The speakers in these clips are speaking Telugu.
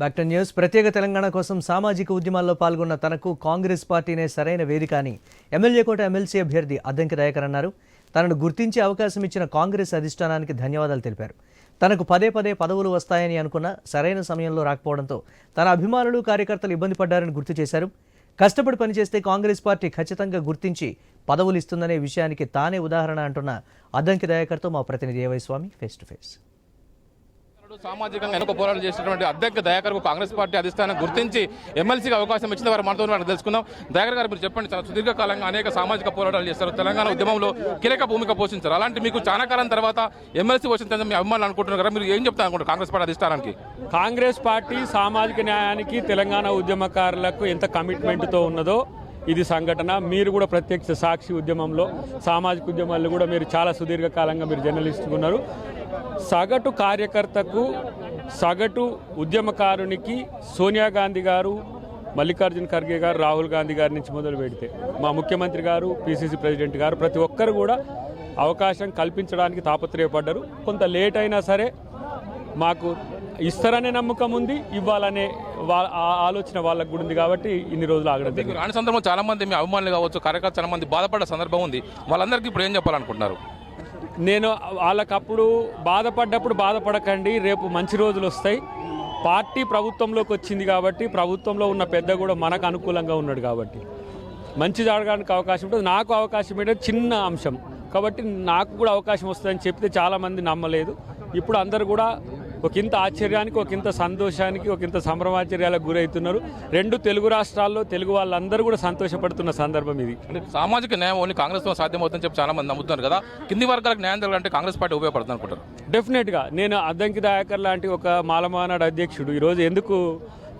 Back to news. ప్రత్యేక తెలంగాణ కోసం సామాజిక ఉద్యమాల్లో పాల్గొన్న తనకు కాంగ్రెస్ పార్టీనే సరైన వేదిక అని ఎమ్మెల్యే కోట ఎమ్మెల్సీ అభ్యర్థి అద్దంకి దయాకర్ అన్నారు. తనను గుర్తించే అవకాశం ఇచ్చిన కాంగ్రెస్ అధిష్టానానికి ధన్యవాదాలు తెలిపారు. తనకు పదే పదే పదవులు వస్తాయని అనుకున్న సరైన సమయంలో రాకపోవడంతో తన అభిమానులు కార్యకర్తలు ఇబ్బంది పడ్డారని గుర్తు చేశారు. కష్టపడి పనిచేస్తే కాంగ్రెస్ పార్టీ ఖచ్చితంగా గుర్తించి పదవులు ఇస్తుందనే విషయానికి తానే ఉదాహరణ అంటున్న అద్దంకి దయాకర్తో మా ప్రతినిధి AY Swamy face to face. సామాజికంగా వెనుక పోరాటం చేసినటువంటి అధ్యక్ష దయాకర్ కాంగ్రెస్ పార్టీ అధిష్టానం గుర్తించి ఎమ్మెల్సీకి అవకాశం ఇచ్చిన వారు మనతో తెలుసుకుందాం. దయాకర్ గారు మీరు చెప్పండి చాలా సుదీర్ఘకాలంగా అనేక సామాజిక పోరాటాలు చేస్తారు తెలంగాణ ఉద్యమంలో కీలక భూమిక పోషించారు. అలాంటి మీకు చాలా కాలం తర్వాత ఎమ్మెల్సీ వచ్చిన మీ అభిమానులు అనుకుంటున్నారు మీరు ఏం చెప్తారు అనుకుంటారు కాంగ్రెస్ పార్టీ అధిష్టానానికి? కాంగ్రెస్ పార్టీ సామాజిక న్యాయానికి తెలంగాణ ఉద్యమకారులకు ఎంత కమిట్మెంట్తో ఉన్నదో ఇది సంఘటన. మీరు కూడా ప్రత్యక్ష సాక్షి ఉద్యమంలో సామాజిక ఉద్యమాల్లో కూడా మీరు చాలా సుదీర్ఘకాలంగా మీరు జర్నలిస్ట్గా ఉన్నారు. సగటు కార్యకర్తకు సగటు ఉద్యమకారునికి సోనియా గాంధీ గారు మల్లికార్జున ఖర్గే గారు రాహుల్ గాంధీ గారి నుంచి మొదలు పెడితే మా ముఖ్యమంత్రి గారు పిసిసి ప్రెసిడెంట్ గారు ప్రతి ఒక్కరు కూడా అవకాశం కల్పించడానికి తాపత్రయపడ్డారు. కొంత లేట్ అయినా సరే మాకు ఇస్తారనే నమ్మకం ఉంది ఇవ్వాలనే ఆలోచన వాళ్ళకు కూడా ఉంది కాబట్టి ఇన్ని రోజులు ఆగడం రాని సందర్భంలో చాలా మంది మీ అభిమానులు కావచ్చు కార్యకర్తలు చాలా మంది బాధపడ్డ సందర్భం ఉంది. వాళ్ళందరికీ ఇప్పుడు ఏం చెప్పాలనుకుంటున్నారు? నేను వాళ్ళకప్పుడు బాధపడ్డప్పుడు బాధపడకండి రేపు మంచి రోజులు వస్తాయి. పార్టీ ప్రభుత్వంలోకి వచ్చింది కాబట్టి ప్రభుత్వంలో ఉన్న పెద్ద కూడా మనకు అనుకూలంగా ఉన్నాడు కాబట్టి. మంచి జరగడానికి అవకాశం ఉంటుంది. నాకు అవకాశం ఏంటంటే చిన్న అంశం. కాబట్టి నాకు కూడా అవకాశం వస్తుందని చెప్తే చాలామంది నమ్మలేదు. ఇప్పుడు అందరు కూడా ఒకంత ఆశ్చర్యానికి ఒకంత సంతోషానికి ఒకంత సంభ్రమాశ్చర్యాలకు గురవుతున్నారు రెండు తెలుగు రాష్ట్రాల్లో తెలుగు వాళ్ళందరూ కూడా సంతోషపడుతున్న సందర్భం ఇది. అంటే సామాజిక న్యాయం ఓన్లీ కాంగ్రెస్తో సాధ్యమవుతుందని చెప్పి చాలా మంది నమ్ముతున్నారు కదా. కింది వర్గాలకు న్యాయం జరగాలంటే కాంగ్రెస్ పార్టీ ఉపయోగపడుతుంది అనుకుంటారు డెఫినెట్గా నేను అద్దంకి దయాకర్ లాంటి ఒక మాలమానాడు అధ్యక్షుడు. ఈరోజు ఎందుకు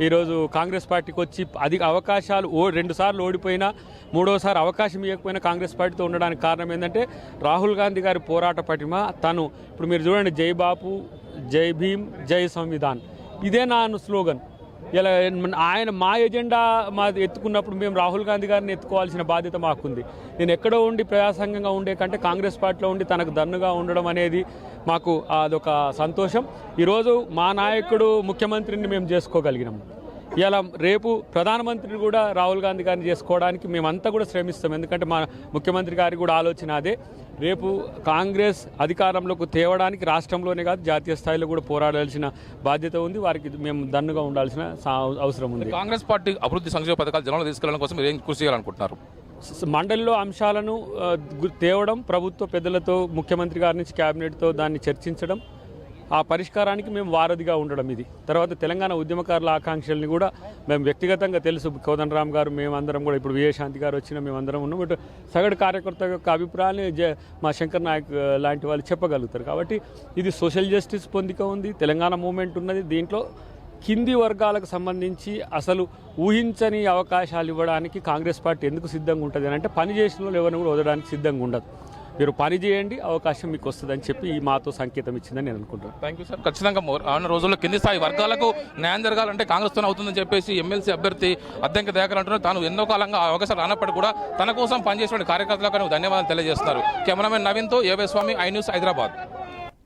ఈరోజు కాంగ్రెస్ పార్టీకి వచ్చి అధిక అవకాశాలు ఓ రెండు సార్లు ఓడిపోయినా మూడోసారి అవకాశం ఇవ్వకపోయినా కాంగ్రెస్ పార్టీతో ఉండడానికి కారణం ఏంటంటే రాహుల్ గాంధీ గారి పోరాట పటిమ తను. ఇప్పుడు మీరు చూడండి జై బాపు జై భీమ్ జై సంవిధాన్. ఇదే నా స్లోగన్. ఇలా ఆయన మా ఎజెండా మా ఎత్తుకున్నప్పుడు మేము రాహుల్ గాంధీ గారిని ఎత్తుకోవాల్సిన బాధ్యత మాకుంది. నేను ఎక్కడో ఉండి ప్రజాసంఘంగా ఉండే కంటే కాంగ్రెస్ పార్టీలో ఉండి తనకు దన్నుగా ఉండడం అనేది మాకు అదొక సంతోషం. ఈరోజు మా నాయకుడు ముఖ్యమంత్రిని మేము చేసుకోగలిగినాము ఇలా రేపు ప్రధానమంత్రిని కూడా రాహుల్ గాంధీ గారిని చేసుకోవడానికి మేమంతా కూడా శ్రమిస్తాం. ఎందుకంటే మా ముఖ్యమంత్రి గారి కూడా ఆలోచన అదే. రేపు కాంగ్రెస్ అధికారంలోకి తేవడానికి రాష్ట్రంలోనే కాదు జాతీయ స్థాయిలో కూడా పోరాడాల్సిన బాధ్యత ఉంది. వారికి మేము దన్నుగా ఉండాల్సిన అవసరం ఉంది. కాంగ్రెస్ పార్టీ అభివృద్ధి సంక్షేమ పథకాలు జనంలో తీసుకెళ్ళడం కోసం మీరు ఏం కృషి చేయాలనుకుంటున్నారు? మండలిలో అంశాలను తేవడం ప్రభుత్వ పెద్దలతో ముఖ్యమంత్రి గారి నుంచి క్యాబినెట్తో దాన్ని చర్చించడం ఆ పరిష్కారానికి మేము వారధిగా ఉండడం ఇది. తర్వాత తెలంగాణ ఉద్యమకారుల ఆకాంక్షల్ని కూడా మేము వ్యక్తిగతంగా తెలుసు. కోదండరామ్ గారు మేమందరం కూడా ఇప్పుడు విజయశాంతి గారు వచ్చిన మేమందరం ఉన్నాం. బట్ సగటు కార్యకర్త యొక్క అభిప్రాయాన్ని జ మా శంకర్ నాయక్ లాంటి వాళ్ళు చెప్పగలుగుతారు. కాబట్టి ఇది సోషల్ జస్టిస్ పొందిక ఉంది. తెలంగాణ మూమెంట్ ఉన్నది. దీంట్లో కింది వర్గాలకు సంబంధించి అసలు ఊహించని అవకాశాలు ఇవ్వడానికి కాంగ్రెస్ పార్టీ ఎందుకు సిద్ధంగా ఉంటుంది అని అంటే పని చేసిన వాళ్ళు ఎవరిని కూడా వదలడానికి సిద్ధంగా ఉండదు. మీరు పని చేయండి అవకాశం మీకు వస్తుందని చెప్పి ఈ మాతో సంకేతం ఇచ్చిందని నేను అనుకుంటున్నాను. థ్యాంక్ యూ సార్ ఖచ్చితంగా మో- రానున్న రోజుల్లో కింది స్థాయి వర్గాలకు న్యాయం జరగాలంటే కాంగ్రెస్తో అవుతుందని చెప్పేసి ఎమ్మెల్సీ అభ్యర్థి అద్దెంకి దయాకర్ అంటున్నారు. తాను ఎన్నో కాలంగా అవకాశం అవకాశాలు రానప్పటికీ కూడా తన కోసం పనిచేసిన కార్యకర్తలకు ధన్యవాదాలు తెలియజేస్తున్నారు. కెమెరామెన్ నవీన్తో ఏవే స్వామి ఐ న్యూస్ హైదరాబాద్.